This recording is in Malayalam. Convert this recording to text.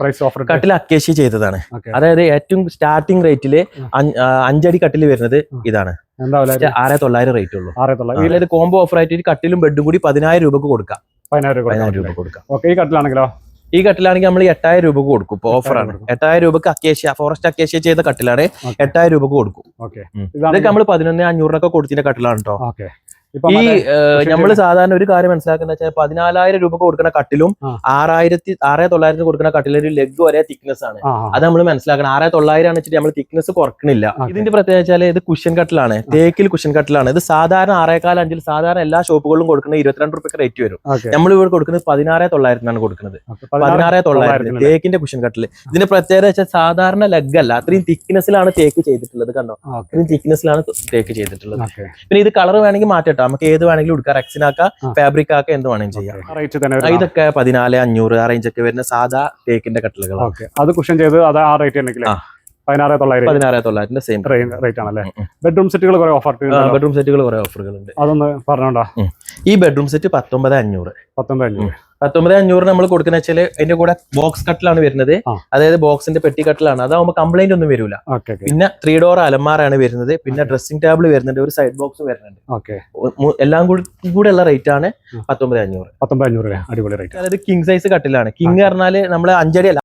പ്രൈസ് ഓഫർ കട്ടിൽ അക്കേഷ്യ ചെയ്തതാണ്. അതായത് ഏറ്റവും സ്റ്റാർട്ടിംഗ് റേറ്റിൽ അഞ്ചടി കട്ടിൽ വരുന്നത് ഇതാണ്. ആറ് തൊള്ളായിരം റേറ്റ് ഉള്ളൂ. ആറ് തൊള്ളായിരം. കോംബോ ഓഫർ ആയിട്ട് ഒരു കട്ടിലും ബെഡും കൂടി പതിനായിരം രൂപക്ക് കൊടുക്കാം. പതിനായിരം രൂപ കൊടുക്കാം. ഈ കട്ടിലാണെങ്കിലോ? ഈ കട്ടിലാണെങ്കിൽ നമ്മൾ എട്ടായിരം രൂപ കൊടുക്കും. ഇപ്പൊ ഓഫറാണ്. എട്ടായിരം രൂപക്ക് അക്കേഷ്യ ഫോറസ്റ്റ് അക്കേഷ്യ ചെയ്ത കട്ടിലാണ്. എട്ടായിരം രൂപക്ക് കൊടുക്കും. ഇതൊക്കെ നമ്മൾ പതിനൊന്ന് അഞ്ഞൂറിനൊക്കെ കൊടുത്തിന്റെ കട്ടിലാണ് കേട്ടോ ഈ നമ്മൾ സാധാരണ ഒരു കാര്യം മനസ്സിലാക്കുന്ന വെച്ചാൽ പതിനാലായിരം രൂപ കൊടുക്കുന്ന കട്ടിലും. ആറായിരത്തി ആറേ തൊള്ളായിരത്തിന് കൊടുക്കുന്ന കട്ടിലും ഒരു ലെഗ് വരെ തിക്നെസ് ആണ്. അത് നമ്മൾ മനസ്സിലാക്കണം. ആറേ തൊള്ളായിരം ആണ് വെച്ചിട്ട് നമ്മൾ തിക്നെസ് കുറക്കണില്ല. ഇതിന്റെ പ്രത്യേകത വെച്ചാൽ ഇത് കുഷൻ കട്ടിലാണ് തേക്കിൽ കുഷൻ കട്ടിലാണ് ഇത് സാധാരണ ആറേക്കാൽ അഞ്ചിൽ സാധാരണ എല്ലാ ഷോപ്പുകളിലും കൊടുക്കുന്ന ഇരുപത്തിരണ്ട് റുപ്യക്ക് റേറ്റ് വരും. നമ്മൾ ഇവിടെ കൊടുക്കുന്നത് പതിനാറേ തൊള്ളായിരത്തിനാണ് കൊടുക്കുന്നത്. പതിനാറ് തൊള്ളായിരത്തിന് തൊള്ളായിരത്തിന് തേക്കിന്റെ കുഷൻ കട്ടിൽ ഇതിന്റെ പ്രത്യേകത വെച്ചാൽ സാധാരണ ലെഗ് അല്ല. അത്രയും തിക്നെസ്സിലാണ് തേക്ക് ചെയ്തിട്ടുള്ളത് കണ്ടോ? അത്രയും തിക്നെസ്സിലാണ് തേക്ക് ചെയ്തിട്ടുള്ളത്. പിന്നെ ഇത് കളർ വേണമെങ്കിൽ മാറ്റട്ടോ നമുക്ക് ഏത് വേണമെങ്കിലും എടുക്കാം റെക്സിൻ ആക്കാം ഫാബ്രിക് ആക്കാം എന്ത് വേണമെങ്കിലും ചെയ്യാം. ഇതൊക്കെ പതിനാല് അഞ്ഞൂറ് ആ റേഞ്ച് ഒക്കെ വരുന്ന സാധാ തേക്കിന്റെ കട്ടിലുകളാണ്. അത് കുഷൻ ചെയ്ത് അത് ആ റേറ്റ് തന്നെ. പതിനാറ് തൊള്ളായിരം പതിനാറ് തൊള്ളായിരത്തിന്റെ സെയിം റേറ്റ് ആണല്ലേ. ബെഡ്റൂം സെറ്റുകൾ കുറെ ഓഫർ ബെഡ്റൂം സെറ്റുകൾ കുറെ ഓഫറുകൾ ഉണ്ട് അതൊന്ന് പറഞ്ഞോണ്ടാ. ഈ ബെഡ്റൂം സെറ്റ് പത്തൊമ്പത് അഞ്ഞൂറ്. പത്തൊമ്പത് അഞ്ഞൂറ്. പത്തൊമ്പത് അഞ്ഞൂറ് നമ്മൾ കൊടുക്കുന്ന വെച്ചാൽ അതിന്റെ കൂടെ ബോക്സ് കട്ടിലാണ് വരുന്നത്. അതായത് ബോക്സിന്റെ പെട്ടി കട്ടിലാണ് അതാവുമ്പോൾ കംപ്ലൈന്റ് ഒന്നും വരില്ല പിന്നെ ത്രീ ഡോർ അലമാറാണ് വരുന്നത്. പിന്നെ ഡ്രസ്സിംഗ് ടേബിൾ വരുന്നുണ്ട്. ഒരു സൈഡ് ബോക്സ് വരുന്നുണ്ട്. ഓക്കെ. എല്ലാം കൂടി കൂടെ ഉള്ള റേറ്റ് ആണ്. പത്തൊമ്പത് അഞ്ഞൂറ്. പത്തൊമ്പത് അഞ്ഞൂറ് അടിപൊളി റേറ്റ് അതായത് കിങ് സൈസ് കട്ടിലാണ് കിങ് പറഞ്ഞാൽ നമ്മൾ അഞ്ചടി അല്ല